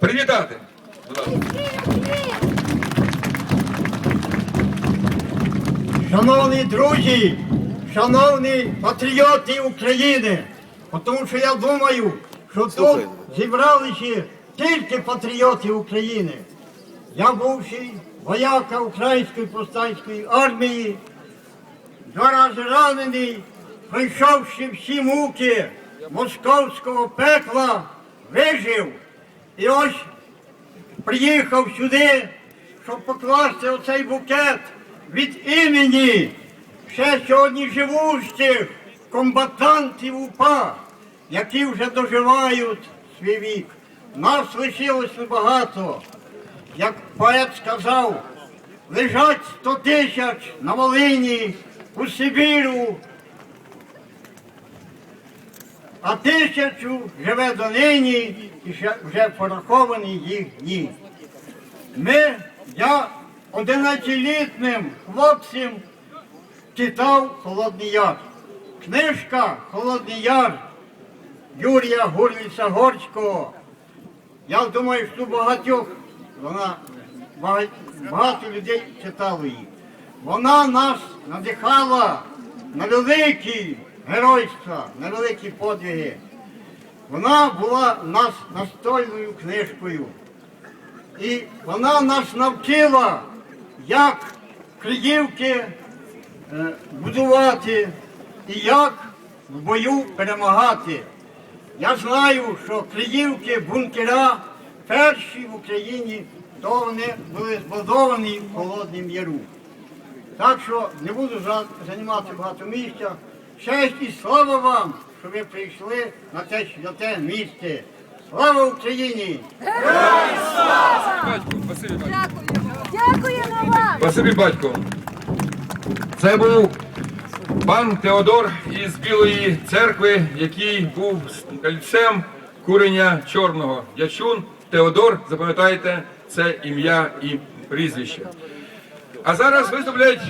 привітати. Шановні друзі, шановні патріоти України, тому що я думаю, що тут зібралися тільки патріоти України. Я бувший вояка Української повстанської армії, два рази ранений, пройшовши всі муки московського пекла, вижив. І ось приїхав сюди, щоб покласти оцей букет від імені ще сьогодні живущих комбатантів УПА, які вже доживають свій вік. Нас лишилось небагато. Як поет сказав, лежать 100 тисяч на Волині, у Сибіру, а тисячу живе донині і вже пораховані їх дні. Ми, я 11-літним хлопцем читав Холодний Яр. Книжка Холодний Яр Юрія Гурвіца Горського. Я думаю, що багатьох вона багато людей читали її. Вона нас надихала на великі геройства, на великі подвиги. Вона була нас настольною книжкою. І вона нас навчила, як Криївки е, будувати і як в бою перемагати. Я знаю, що Криївки, бункера перші в Україні, то вони були збудовані в Холоднім Яру. Так що не буду займати багато місця. Честь і слава вам, що ви прийшли на те святе місце. Слава Україні! Батько, Василь батько. Дякуємо вам! Василь батько. Це був пан Теодор із Білої церкви, який був кальцем куреня чорного. Ячун Теодор, запам'ятайте, це ім'я і прізвище. А зараз виступлять